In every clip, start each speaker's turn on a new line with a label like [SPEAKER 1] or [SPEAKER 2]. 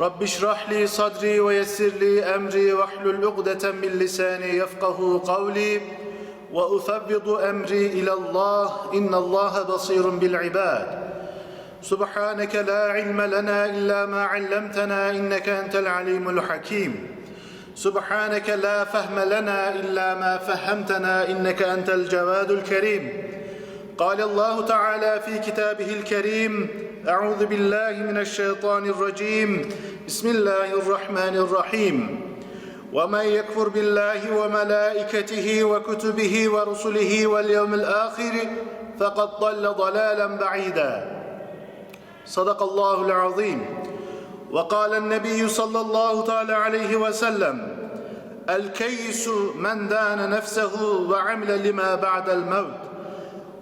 [SPEAKER 1] رب اشرح لي صدري ويسر لي أمري واحلل عقدة من لساني يفقه قولي وأثبط أمري إلى الله إن الله بصير بالعباد. سبحانك لا علم لنا إلا ما علمتنا إنك أنت العليم الحكيم. سبحانك لا فهم لنا إلا ما فهمتنا إنك أنت الجواد الكريم. قال الله تعالى في كتابه الكريم أعوذ بالله من الشيطان الرجيم. بسم الله الرحمن الرحيم. ومن يكفر بالله وملائكته وكتبه ورسله واليوم الآخر فقد ضل ضلالا بعيدا. صدق الله العظيم. وقال النبي صلى الله تعالى عليه وسلم الكيس من دان نفسه وعمل لما بعد الموت.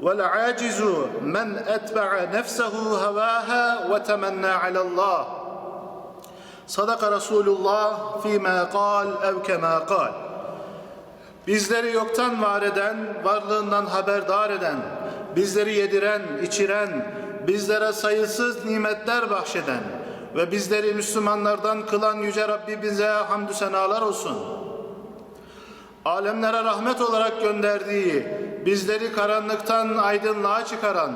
[SPEAKER 1] والعاجز من اتبع نفسه هواها وتمنى على الله صدق رسول الله فيما قال او كما قال Bizleri yoktan var eden, varlığından haberdar eden, bizleri yediren, içiren, bizlere sayısız nimetler bahşeden ve bizleri Müslümanlardan kılan Yüce Rabbimize hamdü senalar olsun alemlere rahmet olarak gönderdiği, bizleri karanlıktan aydınlığa çıkaran,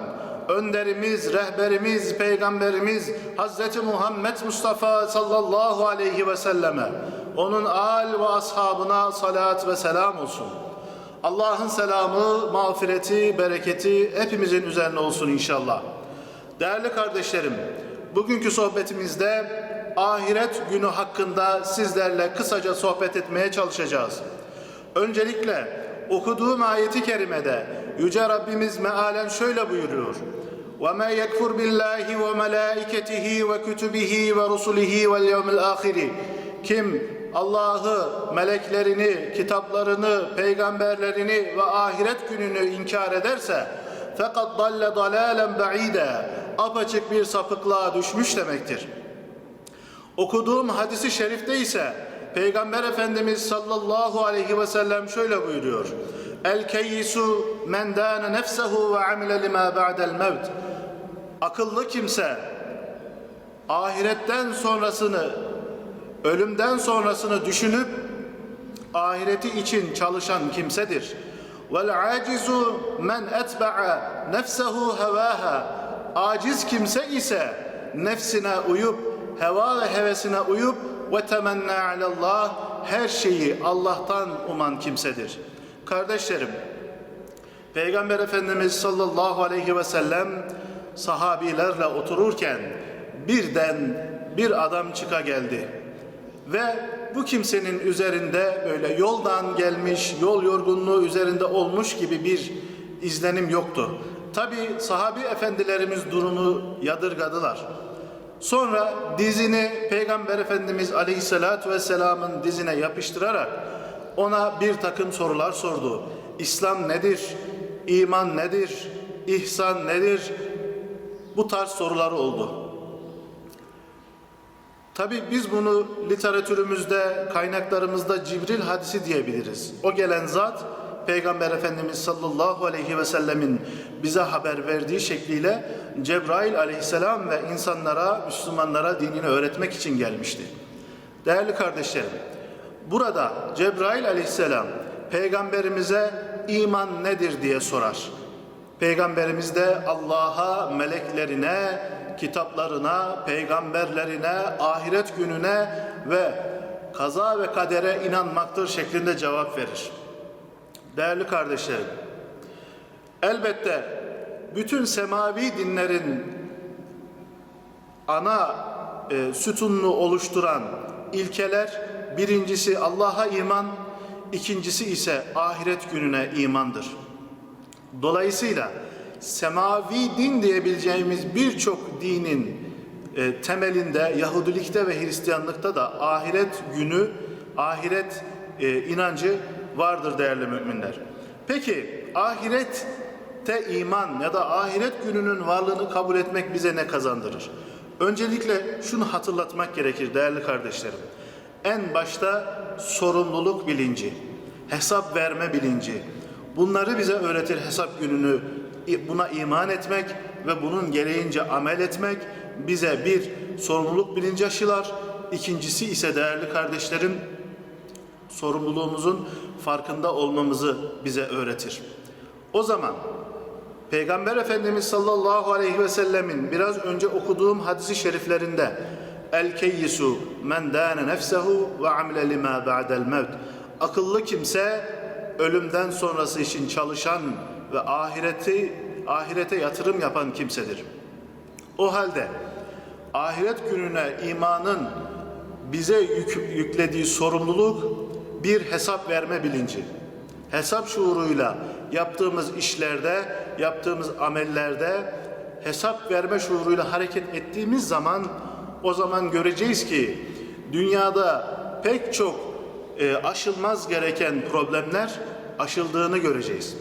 [SPEAKER 1] önderimiz, rehberimiz, peygamberimiz Hz. Muhammed Mustafa sallallahu aleyhi ve selleme, onun al ve ashabına salat ve selam olsun. Allah'ın selamı, mağfireti, bereketi hepimizin üzerine olsun inşallah. Değerli kardeşlerim, bugünkü sohbetimizde ahiret günü hakkında sizlerle kısaca sohbet etmeye çalışacağız. Öncelikle okuduğum ayeti kerimede Yüce Rabbimiz mealen şöyle buyuruyor. وَمَا يَكْفُرْ بِاللّٰهِ وَمَلَائِكَتِهِ وَكُتُبِهِ وَرُسُلِهِ وَالْيَوْمِ الْآخِرِ Kim Allah'ı, meleklerini, kitaplarını, peygamberlerini ve ahiret gününü inkar ederse fakat dalle dalalen ba'ide apaçık bir sapıklığa düşmüş demektir. Okuduğum hadisi şerifte ise Peygamber Efendimiz sallallahu aleyhi ve sellem şöyle buyuruyor. El keyyisu men dâne nefsehu ve amile lima ba'del mevt. Akıllı kimse ahiretten sonrasını, ölümden sonrasını düşünüp ahireti için çalışan kimsedir. Vel acizu men etba'a nefsehu hevaha. Aciz kimse ise nefsine uyup, heva ve hevesine uyup ve temenna alallah her şeyi Allah'tan uman kimsedir. Kardeşlerim, Peygamber Efendimiz sallallahu aleyhi ve sellem sahabilerle otururken birden bir adam çıka geldi. Ve bu kimsenin üzerinde böyle yoldan gelmiş, yol yorgunluğu üzerinde olmuş gibi bir izlenim yoktu. Tabi sahabi efendilerimiz durumu yadırgadılar. Sonra dizini Peygamber Efendimiz Aleyhisselatü Vesselam'ın dizine yapıştırarak ona bir takım sorular sordu. İslam nedir? İman nedir? İhsan nedir? Bu tarz soruları oldu. Tabi biz bunu literatürümüzde, kaynaklarımızda Cibril hadisi diyebiliriz. O gelen zat Peygamber Efendimiz sallallahu aleyhi ve sellemin bize haber verdiği şekliyle Cebrail aleyhisselam ve insanlara, Müslümanlara dinini öğretmek için gelmişti. Değerli kardeşlerim, burada Cebrail aleyhisselam peygamberimize iman nedir diye sorar. Peygamberimiz de Allah'a, meleklerine, kitaplarına, peygamberlerine, ahiret gününe ve kaza ve kadere inanmaktır şeklinde cevap verir. Değerli kardeşlerim, elbette bütün semavi dinlerin ana e, sütununu oluşturan ilkeler birincisi Allah'a iman, ikincisi ise ahiret gününe imandır. Dolayısıyla semavi din diyebileceğimiz birçok dinin e, temelinde Yahudilikte ve Hristiyanlıkta da ahiret günü ahiret e, inancı vardır değerli müminler. Peki ahirette iman ya da ahiret gününün varlığını kabul etmek bize ne kazandırır? Öncelikle şunu hatırlatmak gerekir değerli kardeşlerim. En başta sorumluluk bilinci, hesap verme bilinci. Bunları bize öğretir hesap gününü buna iman etmek ve bunun gereğince amel etmek bize bir sorumluluk bilinci aşılar. İkincisi ise değerli kardeşlerim sorumluluğumuzun farkında olmamızı bize öğretir. O zaman Peygamber Efendimiz sallallahu aleyhi ve sellemin biraz önce okuduğum hadisi şeriflerinde El keyyisu men dâne nefsehu ve amile lima ba'del mevt. Akıllı kimse ölümden sonrası için çalışan ve ahireti ahirete yatırım yapan kimsedir. O halde ahiret gününe imanın bize yük, yüklediği sorumluluk bir hesap verme bilinci. Hesap şuuruyla yaptığımız işlerde, yaptığımız amellerde hesap verme şuuruyla hareket ettiğimiz zaman o zaman göreceğiz ki dünyada pek çok e, aşılmaz gereken problemler aşıldığını göreceğiz.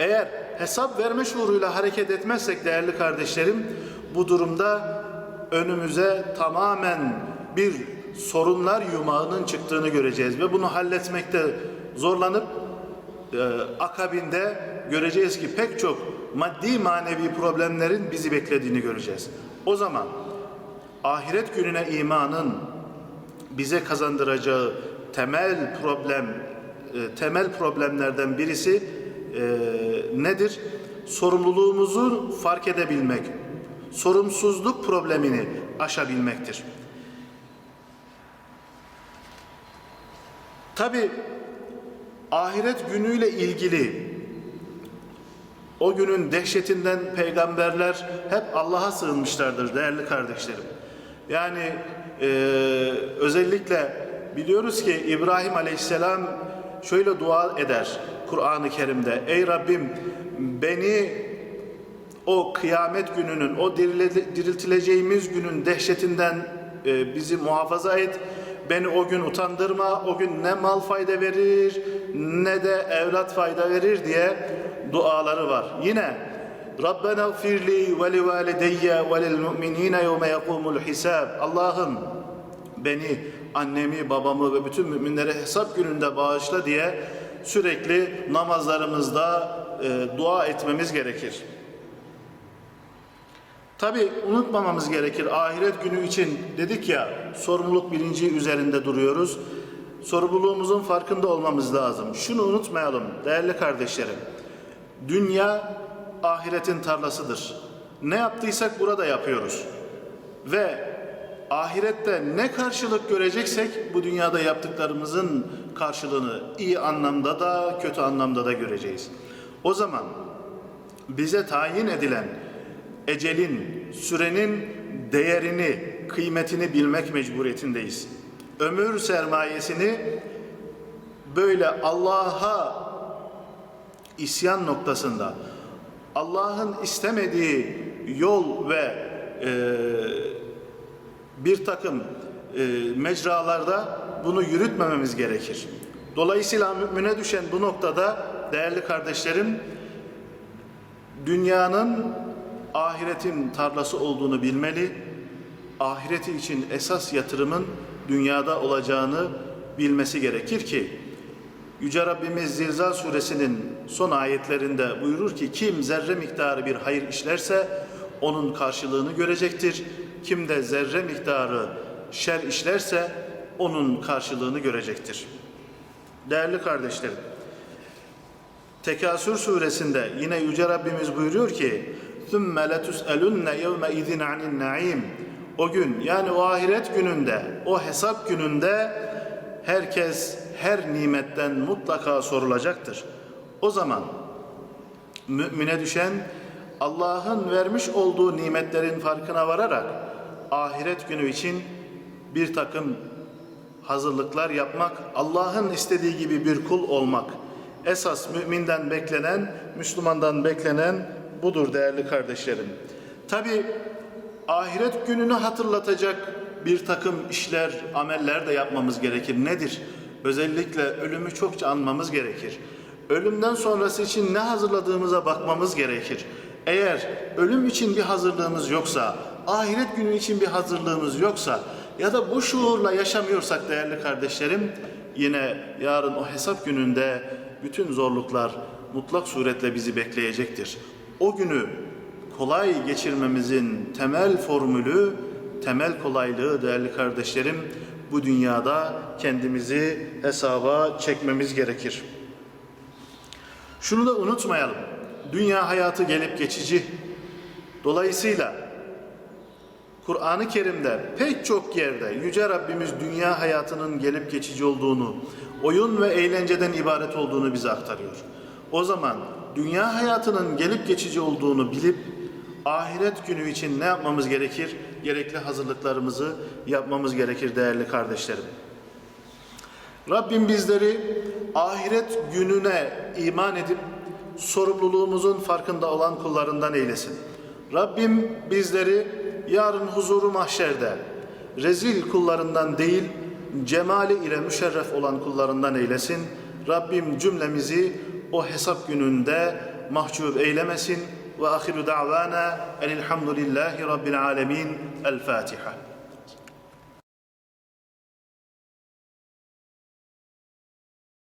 [SPEAKER 1] Eğer hesap verme şuuruyla hareket etmezsek değerli kardeşlerim bu durumda önümüze tamamen bir sorunlar yumağının çıktığını göreceğiz ve bunu halletmekte zorlanıp e, akabinde göreceğiz ki pek çok maddi manevi problemlerin bizi beklediğini göreceğiz. O zaman ahiret gününe imanın bize kazandıracağı temel problem e, temel problemlerden birisi e, nedir? Sorumluluğumuzu fark edebilmek, sorumsuzluk problemini aşabilmektir. Tabi ahiret günüyle ilgili o günün dehşetinden peygamberler hep Allah'a sığınmışlardır değerli kardeşlerim. Yani e, özellikle biliyoruz ki İbrahim Aleyhisselam şöyle dua eder Kur'an-ı Kerim'de. Ey Rabbim beni o kıyamet gününün, o diriltileceğimiz günün dehşetinden e, bizi muhafaza et. Beni o gün utandırma, o gün ne mal fayda verir ne de evlat fayda verir diye duaları var. Yine Rabbena gfirli ve li valideyye ve lil mu'minine yevme yekumul hisab. Allah'ım beni, annemi, babamı ve bütün müminlere hesap gününde bağışla diye sürekli namazlarımızda e, dua etmemiz gerekir. Tabi unutmamamız gerekir. Ahiret günü için dedik ya sorumluluk bilinci üzerinde duruyoruz. Sorumluluğumuzun farkında olmamız lazım. Şunu unutmayalım değerli kardeşlerim. Dünya ahiretin tarlasıdır. Ne yaptıysak burada yapıyoruz. Ve ahirette ne karşılık göreceksek bu dünyada yaptıklarımızın karşılığını iyi anlamda da kötü anlamda da göreceğiz. O zaman bize tayin edilen ecelin, sürenin değerini, kıymetini bilmek mecburiyetindeyiz. Ömür sermayesini böyle Allah'a isyan noktasında, Allah'ın istemediği yol ve e, bir takım e, mecralarda bunu yürütmememiz gerekir. Dolayısıyla mümine düşen bu noktada değerli kardeşlerim, dünyanın ahiretin tarlası olduğunu bilmeli, ahireti için esas yatırımın dünyada olacağını bilmesi gerekir ki, Yüce Rabbimiz Zilzal suresinin son ayetlerinde buyurur ki kim zerre miktarı bir hayır işlerse onun karşılığını görecektir. Kim de zerre miktarı şer işlerse onun karşılığını görecektir. Değerli kardeşlerim, Tekasür suresinde yine Yüce Rabbimiz buyuruyor ki ثُمَّ لَتُسْأَلُنَّ يَوْمَ اِذٍ عَنِ النَّعِيمِ O gün yani o ahiret gününde, o hesap gününde herkes her nimetten mutlaka sorulacaktır. O zaman mümine düşen Allah'ın vermiş olduğu nimetlerin farkına vararak ahiret günü için bir takım hazırlıklar yapmak, Allah'ın istediği gibi bir kul olmak. Esas müminden beklenen, Müslümandan beklenen budur değerli kardeşlerim. Tabi ahiret gününü hatırlatacak bir takım işler, ameller de yapmamız gerekir. Nedir? Özellikle ölümü çokça anmamız gerekir. Ölümden sonrası için ne hazırladığımıza bakmamız gerekir. Eğer ölüm için bir hazırlığımız yoksa, ahiret günü için bir hazırlığımız yoksa ya da bu şuurla yaşamıyorsak değerli kardeşlerim, yine yarın o hesap gününde bütün zorluklar mutlak suretle bizi bekleyecektir. O günü kolay geçirmemizin temel formülü, temel kolaylığı değerli kardeşlerim, bu dünyada kendimizi hesaba çekmemiz gerekir. Şunu da unutmayalım. Dünya hayatı gelip geçici. Dolayısıyla Kur'an-ı Kerim'de pek çok yerde Yüce Rabbimiz dünya hayatının gelip geçici olduğunu, oyun ve eğlenceden ibaret olduğunu bize aktarıyor. O zaman dünya hayatının gelip geçici olduğunu bilip ahiret günü için ne yapmamız gerekir? Gerekli hazırlıklarımızı yapmamız gerekir değerli kardeşlerim. Rabbim bizleri ahiret gününe iman edip sorumluluğumuzun farkında olan kullarından eylesin. Rabbim bizleri yarın huzuru mahşerde rezil kullarından değil, cemali ile müşerref olan kullarından eylesin. Rabbim cümlemizi o hesap gününde mahcup eylemesin. Ve ahiru da'vana enilhamdülillahi rabbil alemin. El Fatiha.